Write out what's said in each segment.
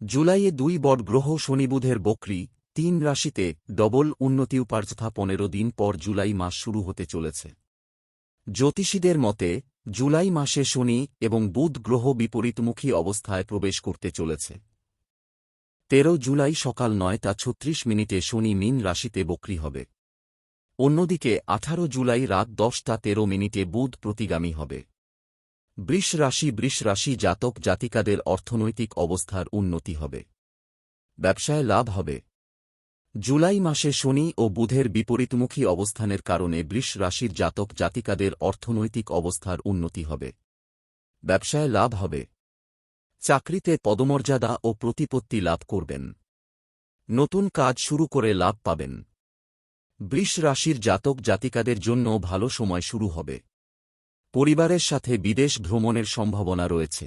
জুলাইয়ে দুই বট গ্রহ শনিবুধের বকরি, তিন রাশিতে ডবল উন্নতি উপার্জথা পনেরো দিন পর জুলাই মাস শুরু হতে চলেছে। জ্যোতিষীদের মতে, জুলাই মাসে শনি এবং বুধ গ্রহ বিপরীতমুখী অবস্থায় প্রবেশ করতে চলেছে। তেরো জুলাই সকাল নয়টা ছত্রিশ মিনিটে শনি মিন রাশিতে বকরি হবে। অন্যদিকে আঠারো জুলাই রাত দশটা তেরো মিনিটে বুধ প্রতিগামী হবে। বৃষ রাশি বৃষ রাশি জাতক জাতিকাদের অর্থনৈতিক অবস্থার উন্নতি হবে। ব্যবসায় লাভ হবে। জুলাই মাসে শনি ও বুধের বিপরীতমুখী অবস্থানের কারণে বৃষ রাশির জাতক জাতিকাদের অর্থনৈতিক অবস্থার উন্নতি হবে। ব্যবসায় লাভ হবে। চাকরিতে পদমর্যাদা ও প্রতিপত্তি লাভ করবেন। নতুন কাজ শুরু করে লাভ পাবেন। বৃষ রাশির জাতক জাতিকাদের জন্য ভালো সময় শুরু হবে। পরিবারের সাথে বিদেশ ভ্রমণের সম্ভাবনা রয়েছে।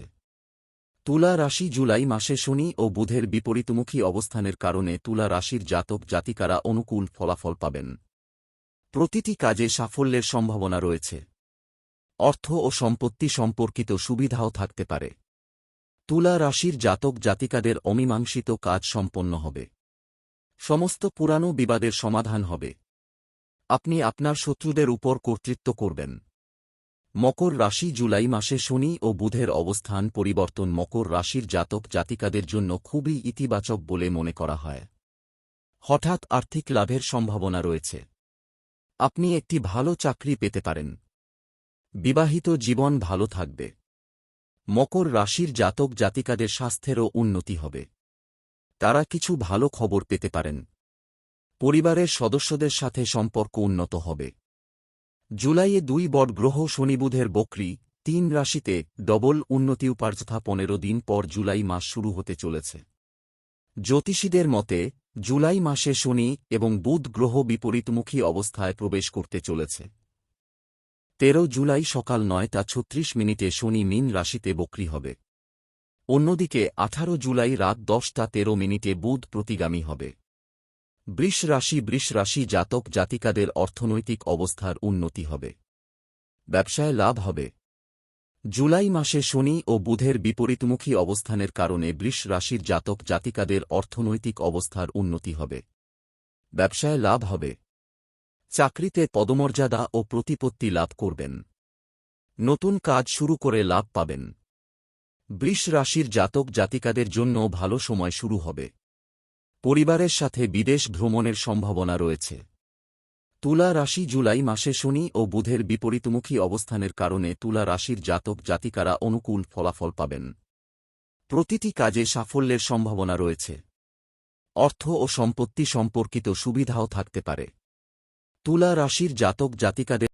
তুলা রাশি জুলাই মাসে শনি ও বুধের বিপরীতমুখী অবস্থানের কারণে তুলা রাশির জাতক জাতিকারা অনুকূল ফলাফল পাবেন। প্রতিটি কাজে সাফল্যের সম্ভাবনা রয়েছে। অর্থ ও সম্পত্তি সম্পর্কিত সুবিধাও থাকতে পারে। তুলা রাশির জাতক জাতিকাদের অমীমাংসিত কাজ সম্পন্ন হবে। সমস্ত পুরানো বিবাদের সমাধান হবে। আপনি আপনার শত্রুদের উপর কর্তৃত্ব করবেন। মকর রাশি জুলাই মাসে শনি ও বুধের অবস্থান পরিবর্তন মকর রাশির জাতক জাতিকাদের জন্য খুবই ইতিবাচক বলে মনে করা হয়। হঠাৎ আর্থিক লাভের সম্ভাবনা রয়েছে। আপনি একটি ভালো চাকরি পেতে পারেন। বিবাহিত জীবন ভালো থাকবে। মকর রাশির জাতক জাতিকাদের স্বাস্থ্যেরও উন্নতি হবে। তারা কিছু ভালো খবর পেতে পারেন। পরিবারের সদস্যদের সাথে সম্পর্ক উন্নত হবে। জুলাইয়ে দুই বট গ্রহ শনিবুধের বকরি, তিন রাশিতে ডবল উন্নতি উপার্জথা পনেরো দিন পর জুলাই মাস শুরু হতে চলেছে। জ্যোতিষীদের মতে, জুলাই মাসে শনি এবং বুধ গ্রহ বিপরীতমুখী অবস্থায় প্রবেশ করতে চলেছে। তেরো জুলাই সকাল নয়টা ছত্রিশ মিনিটে শনি মিন রাশিতে বকরি হবে। অন্যদিকে আঠারো জুলাই রাত দশটা তেরো মিনিটে বুধ প্রতিগামী হবে। বৃষ রাশি বৃষ রাশি জাতক জাতিকাদের অর্থনৈতিক অবস্থার উন্নতি হবে। ব্যবসায় লাভ হবে। জুলাই মাসে শনি ও বুধের বিপরীতমুখী অবস্থানের কারণে বৃষ রাশির জাতক জাতিকাদের অর্থনৈতিক অবস্থার উন্নতি হবে। ব্যবসায় লাভ হবে। চাকরিতে পদমর্যাদা ও প্রতিপত্তি লাভ করবেন। নতুন কাজ শুরু করে লাভ পাবেন। বৃষ রাশির জাতক জাতিকাদের জন্য ভালো সময় শুরু হবে। পরিবারের সাথে বিদেশ ভ্রমণের সম্ভাবনা রয়েছে। তুলা রাশি জুলাই মাসে শনি ও বুধের বিপরীতমুখী অবস্থানের কারণে তুলা রাশির জাতক জাতিকারা অনুকূল ফলাফল পাবেন। প্রতিটি কাজে সাফল্যের সম্ভাবনা রয়েছে। অর্থ ও সম্পত্তি সম্পর্কিত সুবিধাও থাকতে পারে। তুলা রাশির জাতক জাতিকাদের